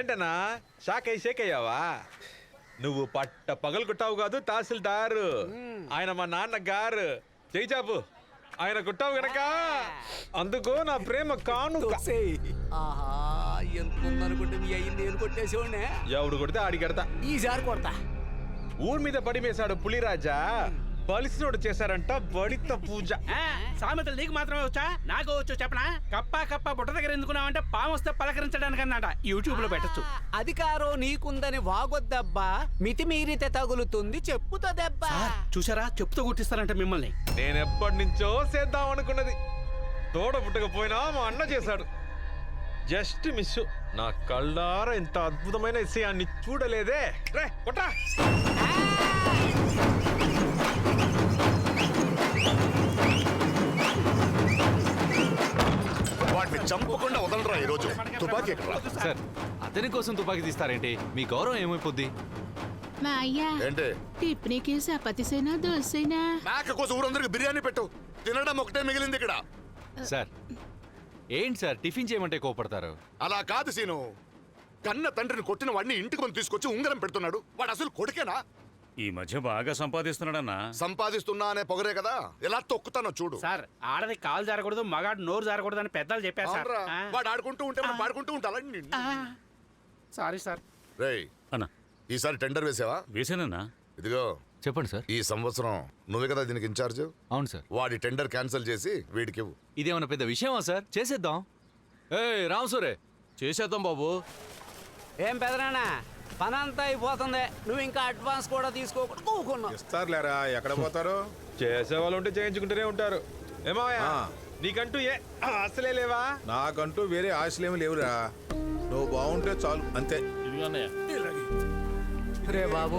ఏంటన్నా? షాక్ అయ్యి షేక్ అయ్యావా నువ్వు పట్ట పగలు కుట్టావు కాదు తహసీల్దారు. ఆయన మా నాన్న గారు. చేయిచాపు ఆయన కుట్టావు గనక అందుకు నా ప్రేమ కాను ఎవడు కొడితే ఆడి కడతా. ఈసారి కొడతా. ఊరి మీద పడి మేసాడు పులిరాజా. బలిసినోడు చేశారంట బడిత పూజ. ఆ, సామెతలు నీకు మాత్రమే వచ్చా? నాకు వచ్చు చెప్పనా? కప్ప కప్ప బుట్ట దగ్గర ఎందుకున్నావంటే పాము వస్తే పలకరించడానికి అన్నట యూట్యూబ్లో పెట్టచ్చు. అధికారం నీకుందని వాగొద్దబ్బా. మితిమీరితే తగులుతుంది చెప్పుతో దెబ్బ చూసారా చెప్తూ గుర్తిస్తారంట మిమ్మల్ని. నేను ఎప్పటి నుంచో చేద్దాం అనుకున్నది తోడ పుట్టకపోయినా మా అన్న చేశాడు. Just miss. నా కళ్ళారా ఇంత అద్భుతమైన విషయాన్ని చూడలేదే. రే చంపకుండా వదలరా ఈరోజు? తుపాకీ ఎక్కడ్రా? సార్ అతని కోసం తుపాకీ తీస్తారేంటి? మీ గౌరవం ఏమైపోద్ది? మా అయ్యా ఏంటి? టిఫిన్కి చపాతీసైనా దోశైనా మేక కోసం ఊరందరికి బిర్యానీ పెట్టు. తినడం ఒకటే మిగిలింది ఇక్కడ. సార్ ఏంటి సార్ టిఫిన్ చేయమంటే కోపడతారు? అలా కాదు సీను. కన్న తండ్రిని కొట్టిన వాడిని ఇంటికి మనం తీసుకొచ్చి ఉంగరం పెడుతున్నాడు. వాడు అసలు కొడుకేనా? ఈ మధ్య బాగా సంపాదిస్తున్నాడన్నా. సంపాదిస్తున్నా అనే పొగరే కదా? ఎలా తొక్కుతానో చూడు. సార్ ఆడది కాలు జారకూడదు మగాడు నోరు జారకూడదు అని పెద్దలు చెప్పారు సార్. అవునరా? ఆ. వాడు ఆడుకుంటూ ఉంటే మనం పాడుకుంటూ సారీ సార్. రేయ్ అన్నా. ఈసారి టెండర్ వేసావా? వేసానన్నా. ఇదిగో చెప్పండి సార్. ఈ సంవత్సరం నువ్వే కదా దీనికి ఇన్ఛార్జ్ అవును సార్. వాడి టెండర్ క్యాన్సిల్ చేసి వీడికి ఇవ్వు. ఇదేమన్నా పెద్ద విషయమా సార్? చేసేద్దాం. ఏ రామసూరే చేసేద్దాం బాబు. ఏం పెదనానా పని అంతా అయిపోతుంది. నువ్వు ఇంకా అడ్వాన్స్ కూడా తీసుకోకుండా కూకున్నావు. ఇస్తారులేరా ఎక్కడ పోతారు? చేసే వాళ్ళు ఉంటే చేయించుకుంటూనే ఉంటారు. ఏమాయా ఆ. నీకంటూ ఏ అసలే లేవా? నాకంటూ వేరే ఆశలేమి లేవురా. నువ్వు బాగుంటే చాలు అంతే. రే బాబు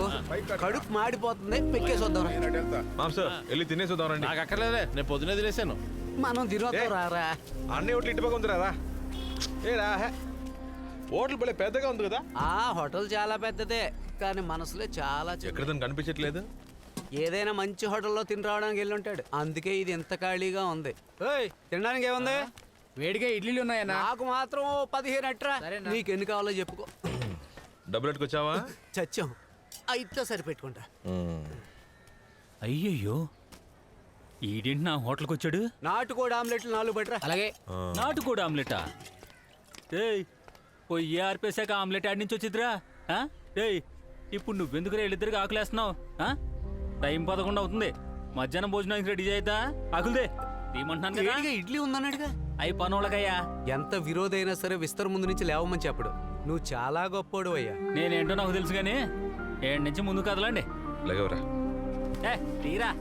కడుపు మాడిపోతుంది పెక్కేసి వద్దాం నేనటు వెళ్తా. మాంస వెళ్ళి తినేసి వద్దాం రండి. నాకు అక్కర్లేదే నేను పొద్దునే తినేసాను. మనం తినొద్దాం? రారా అన్ని ఓట్లు ఇటు పక్క ఉందిరా రా. ఏ రా హే. ఓట్లు భలే పెద్దగా ఉంది కదా. ఆ హోటల్ చాలా పెద్దదే కానీ మనసులో చాలా చిన్నది. ఎక్కడ దాన్ని కనిపించట్లేదు? ఏదైనా మంచి హోటల్లో తిని రావడానికి వెళ్ళి ఉంటాడు అందుకే ఇది ఎంత ఖాళీగా ఉంది. ఏయ్, తినడానికి ఏముంది? వేడిగా ఇడ్లీలు ఉన్నాయన్నా? నాకు మాత్రం ఓ పదిహేను అట్రా. నీకు ఎన్ని కావాలో చెప్పుకో. డబ్బులు ఎట్టుకొచ్చావా చచ్చాం. అయితే సరిపెట్టుకుంటా. అయ్యయ్యో. ఈడేంటి నా హోటల్కి వచ్చాడు నాటుకోడి ఆమ్లెట్లు నాలుగు పట్రా అలాగే. నాటుకోడి ఆమ్లెటా? ఏయ్ పొయ్యి ఆర్పేశాక ఆమ్లెట్ ఆడి నుంచి వచ్చిద్దిరా. ఆ? ఏయ్ ఇప్పుడు నువ్వెందుకు వీళ్ళిద్దరికి ఆకులేస్తున్నావు? టైం పదకొండు అవుతుంది. మధ్యాహ్నం భోజనానికి రెడీ చేద్దా ఆకులదే కదా. వేడిగా ఇడ్లీ ఉందన్నాడుగా. అయి పనోళ్ళకయ్యా. ఎంత విరోధైనా సరే విస్తర ముందు నుంచి లేవమని చెప్పడు. నువ్వు చాలా గొప్పోడు అయ్యా. నేనేంటో నాకు తెలుసు కానీ ఏడు నుంచి ముందు కదలండి. ఏ తీరా.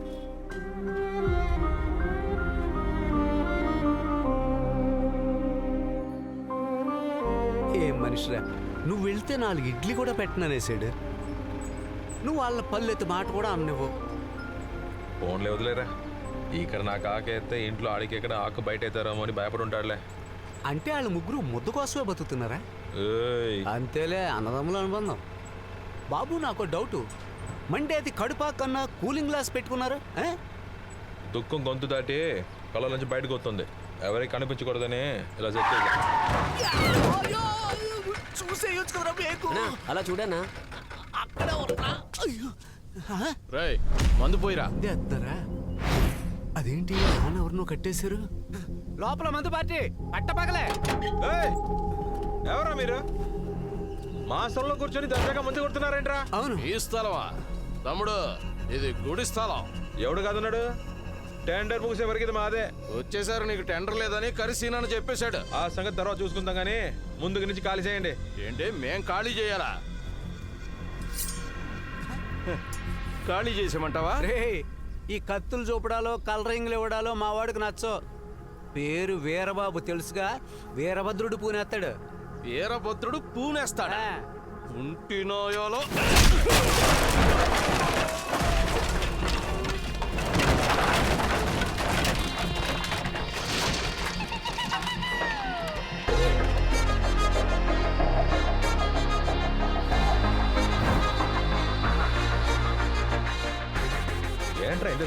ఏం మనిషిరా? నువ్వు వెళ్తే నాలుగు ఇడ్లీ కూడా పెట్టననేసాడు నువ్వు వాళ్ళ పల్లెత్తి మాట కూడా అన్నవు ఫోన్లే వదిలేరా? ఇక్కడ నాకు ఆకేస్తే ఇంట్లో ఆడికి ఎక్కడ ఆకు బయట అవుతారేమో అని భయపడి ఉంటాడులే అంటే వాళ్ళ ముగ్గురు ముద్దు కోసమే బతుకుతున్నారా? ఏయ్. అంతేలే అన్నదమ్ముల అనుబంధం. బాబు నాకు డౌటు. మండేది కడుపా కన్నా కూలింగ్ గ్లాస్ పెట్టుకున్నారు? ఆ? దుఃఖం గొంతు దాటి కళ్ళ నుంచి బయటకు వస్తుంది. ఎవరికి కనిపించకూడదని ఇలా. చూసేయొచ్చు కదరా. అలా చూడన్నా? అక్కడే మందు పోయిరా? అదేంటి? నాన్న ఎవరినో కట్టేశారు? లోపల మందు పార్టీ అట్టపగలే ఏయ్ ఎవరా మీరు? మా సొల్లో కూర్చొని దర్జాగా ముందు కొడుతున్నారేంట్రా? అవును. ఈ స్థలమా? తమ్ముడు ఇది గుడి స్థలం. ఎవడు కాదున్నాడు? టెండర్ ముగిసే వరకు ఇది మాదే. వచ్చేసారు నీకు టెండర్ లేదని కరిసీనని చెప్పేశాడు. ఆ సంగతి తర్వాత చూసుకుందాం కానీ ముందుకు నుంచి ఖాళీ చేయండి. ఏంటి? మేం ఖాళీ చేయాలా? ఖాళీ చేసామంటావా? రే ఈ కత్తులు చూపడాలో కలరింగ్లు ఇవ్వడాలో మా వాడికి నచ్చో. పేరు వీరబాబు తెలుసుగా? వీరభద్రుడు పూనేస్తాడు. వీరభద్రుడు పూనేస్తాడా. ఉంటినోయోలో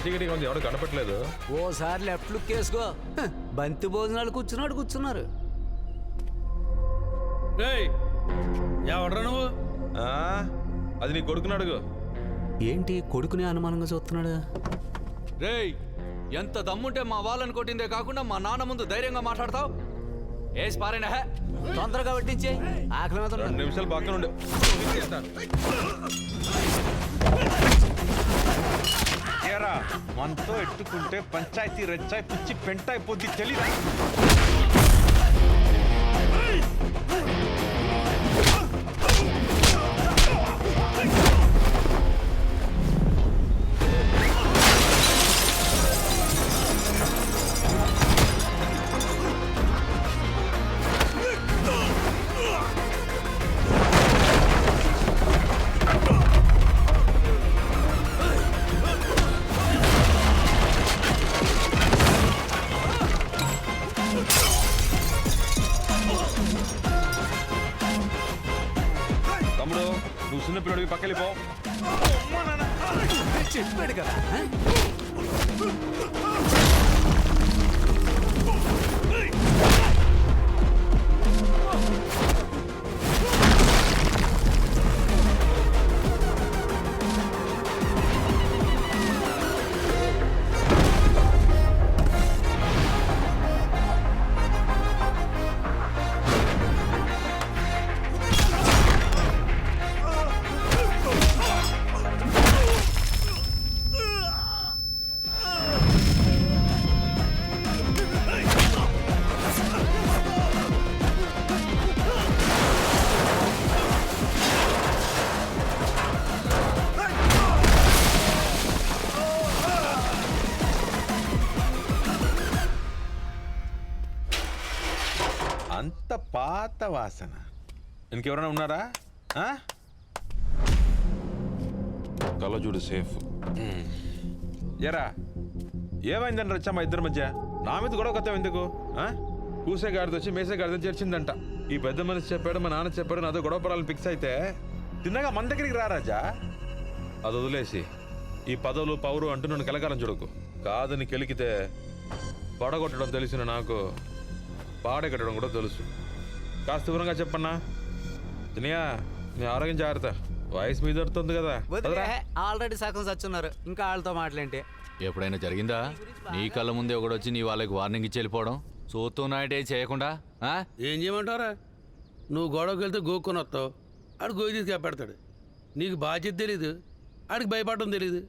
చీకటిగా ఉంది ఎవడు కనపట్లేదు ఓసారి లెఫ్ట్ లుక్ వేసుకో హ, బంతి భోజనాలు కూర్చున్నాడు కూర్చున్నారు ఏయ్ ఎవడ్రా నువ్వు ఆ? అది నీ కొడుకుని అడుగు ఏంటి కొడుకునే అనుమానంగా చూస్తున్నాడు రేయ్ ఎంత దమ్ముంటే మా వాళ్ళని కొట్టిందే కాకుండా మా నాన్న ముందు ధైర్యంగా మాట్లాడతావు ఏసి పారేనా హే తొందరగా పట్టించే ఆకలి మీద రెండు. నిమిషాలు పక్కన ఉండు మనతో ఎట్టుకుంటే పంచాయతీ రెచ్చాయి పిచ్చి పెంటాయి పొద్దు తెలీదా? అంత పాత వాసన. ఇంకెవరైనా ఉన్నారా? చూడు సేఫ్. ఎరా ఏమైందని రచ్చా మా ఇద్దరి మధ్య? నా మీద గొడవ కొత్త ఎందుకు? కూసే గాడిద వచ్చి మేసే గాడిద చేర్చిందంట. ఈ పెద్ద మనిషి చెప్పాడు మా నాన్న చెప్పాడు నాతో గొడవ పడాలని ఫిక్స్ అయితే తిన్నగా మన దగ్గరికి రా రాజా. అది వదిలేసి ఈ పదవులు పౌరు అంటూ నన్ను కలకాలం చూడకు. కాదని కెలికితే పడగొట్టడం తెలిసిన నాకు పాడగట్టడం కూడా తెలుసు. కాస్త వివరంగా చెప్పన్నా? దునియా నీ ఆరోగ్యం జాగ్రత్త. వయసు మీద పడుతుంది కదా. ఆల్రెడీ సగం సచ్చున్నారు. ఇంకా వాళ్ళతో మాటలేంటి ఎప్పుడైనా జరిగిందా? నీ కళ్ళ ముందే ఒకడొచ్చి నీ వాళ్ళకి వార్నింగ్ ఇచ్చి వెళ్ళిపోవడం? చూస్తున్నాయంటే చేయకుండా ఆ? ఏం చేయమంటారా నువ్వు గొడవకి వెళ్తే గోక్కొని వస్తావు. ఆడు గోయి తీసుకు పెడతాడు నీకు బాధ్యత తెలీదు. ఆడికి భయపడడం తెలీదు.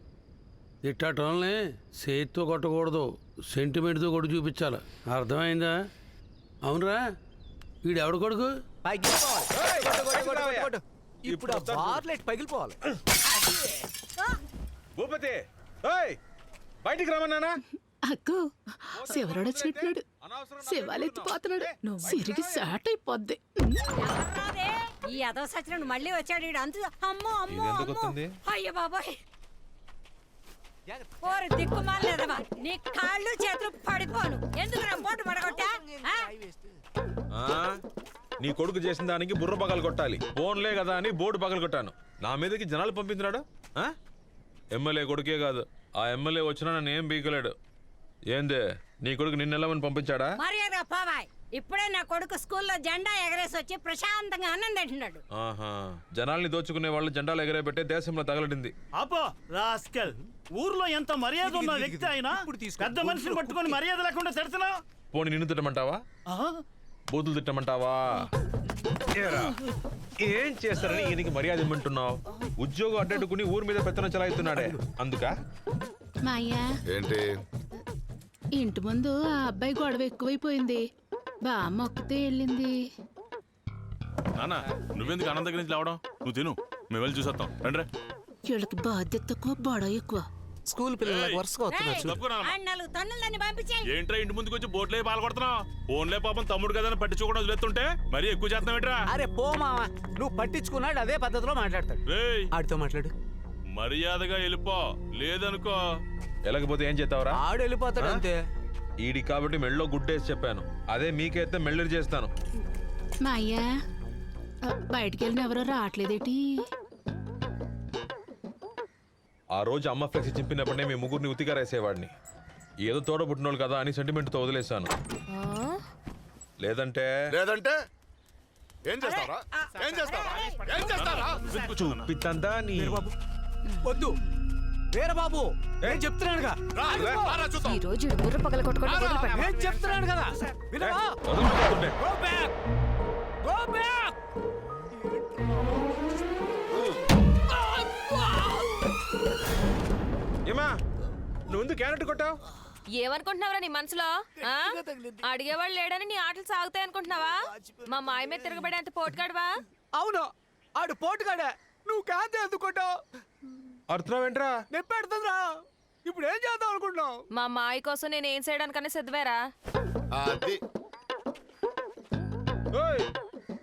ఇట్టాటోళ్ళని చేతితో కొట్టకూడదు. సెంటిమెంట్తో కొట్టి చూపించాలి. అర్థమైందా? అవునరా. వీడు ఎవడు కొడుకు? పగిలిపోవాలి. కొట్టు, కొట్టు, కొట్టు, కొట్టు, కొట్టు. ఇప్పుడు ఆ. బార్లెట్ పగిలిపోవాలి. భూపతి బయటికి రమ్మన్నానా అక్కో శివరాడు వచ్చినట్టున్నాడు శివాలు ఎత్తిపోతున్నాడు సిరిగి సాట్ అయిపోద్ది. ఈ అదో సచ్చినోడు మళ్ళీ వచ్చాడు ఈడు. అంత అమ్మో అమ్మో ఎందుకు అమ్మో. వస్తుంది? అయ్యో బాబాయ్. ఓరి దిక్కుమాలేదవా నీ కాళ్ళు చేతులు పడిపోను. ఎందుకు నా బోటు పడగొట్టా? నీ కొడుకు చేసిన దానికి బుర్ర పగలు కొట్టాలి. ఫోన్లే కదా అని బోర్డు పగలు కొట్టాను. నా మీదకి జనాలు పంపించినాడు? ఆ? ఎమ్మెల్యే కొడుకే కాదు. ఆ ఎమ్మెల్యే వచ్చినా నన్ను ఏం బీకలేడు. ఏందే? నీ కొడుకు నిన్నెళ్ళమని పంపించాడా? మర్యాద పావాయ్. ఇప్పుడే నా కొడుకు స్కూల్లో జెండా ఎగరేసి వచ్చి ప్రశాంతంగా అన్నం తింటున్నాడు. ఆహా. జనాల్ని దోచుకునే వాళ్ళు జెండాలు ఎగరేపెట్టే దేశంలో తగలడింది. అపో రాస్కల్. ఊర్లో ఎంత మర్యాద ఉన్న వ్యక్తి అయినా పెద్ద మనిషిని పట్టుకొని మర్యాద లేకుండా తిడుతున్నావు? పోనీ నిన్ను తిట్టమంటావా? బూతులు తిట్టమంటావా? ఏరా, ఏం చేస్తారని ఈయనకి మర్యాద ఇమ్మంటున్నావు? ఉద్యోగం అడ్డెట్టుకుని ఊరి మీద పెత్తనం చలాయిస్తున్నాడే. అందుకా? ఏంటి? ఇంటి ముందు ఆ అబ్బాయి గొడవ ఎక్కువైపోయింది. బామ్మ ఒక్కతే వెళ్ళింది. నాన్న నువ్వెందుకు అన్నం దగ్గర నుంచి రావడం నువ్వు తిను. మేము వెళ్ళి చూసేస్తాం. రండి వీళ్ళకి బాధ్యత తక్కువ బొడవ ఎక్కువ. స్కూల్ పిల్లలకు వరుసగా వస్తున్నారు చూడు. నాలుగు తన్నులని ఏంట్రా ఇంటి ముందుకు వచ్చి బోట్లే పాలు కొడుతున్నావు ఓన్లే పాపం తమ్ముడు కదా పట్టించుకోవడం వదిలేస్తుంటే మరీ ఎక్కువ చేస్తున్నావు ఏంట్రా? అరే పో మామ. నువ్వు పట్టించుకున్నాడు అదే పద్ధతిలో మాట్లాడతాడు. రేయ్ ఆడితో మాట్లాడు. మర్యాదగా వెళ్ళిపో. లేదనుకో. ఎలాగపోతే ఏం చేస్తావురా? ఆడు వెళ్ళిపోతాడు అంతే. ఈడి కాబట్టి మెళ్ళో గుడ్డేసి చెప్పాను. అదే మీకైతే మెళ్ళరి చేస్తాను. మా అయ్య బయటికి వెళ్ళిన ఎవరో రావట్లేదేటి? ఆ రోజు అమ్మ ఫ్లెక్సీ చింపినప్పుడే మీ ముగ్గురిని ఉతికారేసేవాడిని. ఏదో తోడ పుట్టినోళ్ళు కదా అని సెంటిమెంట్తో వదిలేశాను. లేదంటే లేదంటే ఏం చేస్తారా ఏం చేస్తారా ఏం చేస్తారా చూపిద్దా నీ వద్దు. వీరబాబు. నేను చెప్తున్నానుగా. రా, రారా చూద్దాం. ఈ రోజు బుర్ర పగల. నేను చెప్తున్నాను కదా. వినవా. గో బ్యాక్ గో బ్యాక్ ఎందుకు క్యారెట్ కొట్టావు? ఏమనుకుంటున్నావురా నీ మనసులో? ఆ? అడిగేవాళ్ళు లేడని నీ ఆటలు సాగుతాయి అనుకుంటున్నావా? మా మాయ మీద తిరగబడే అంత పోటుగాడువా? అవును ఆడు పోటుగాడే. నువ్వు కాంతి ఎందుకుంటావు అర్థం ఏంట్రా? నేను పెడుతుందిరా. ఇప్పుడు ఏం చేద్దాం అనుకుంటున్నావు? మా మాయ కోసం నేను ఏం అది. ఓయ్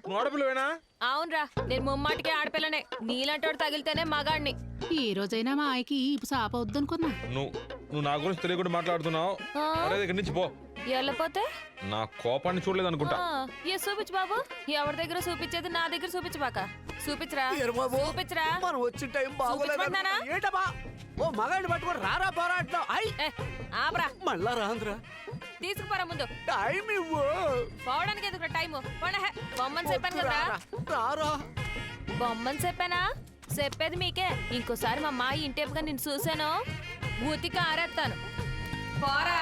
నువ్వు ఆడపిల్లవేనా? అవునరా నేను ముమ్మాటికి ఆడపిల్లనే. నీలంటోడు తగిలితేనే మగాడిని. ఈ రోజైనా మా ఆయకి సాప వద్దనుకున్నా నువ్వు నువ్వు నా గురించి తెలియకుండా మాట్లాడుతున్నావు. ఆ. అరే ఇక్కడి నుంచి పో. వెళ్ళపోతే నా కోపాన్ని చూడలేదు అనుకుంటా ఆ, ఏ చూపించు బాబు. ఎవరి దగ్గర చూపించేది నా దగ్గర చూపించబాక. చూపించరా. చూపించరా. మనం వచ్చిన టైం బాగోలేదు చూపించమన్నానా? ఏంటమ్మా? ఓ మగాడిని పట్టుకొని రారా ఐ! ఏ, ఆపరా. మళ్ళా రాంద్రా. తీసుకుపోరా ముందు. టైం ఇవ్వు. పోవడానికి ఎందుకు టైము? బొమ్మని చెప్పాను కదరా రారా. బొమ్మని చెప్పానా? చెప్పేది మీకే. ఇంకోసారి మా మాయ ఇంటేపుగా నిన్ను చూశాను. ఉతికి ఆరేస్తాను పోరా.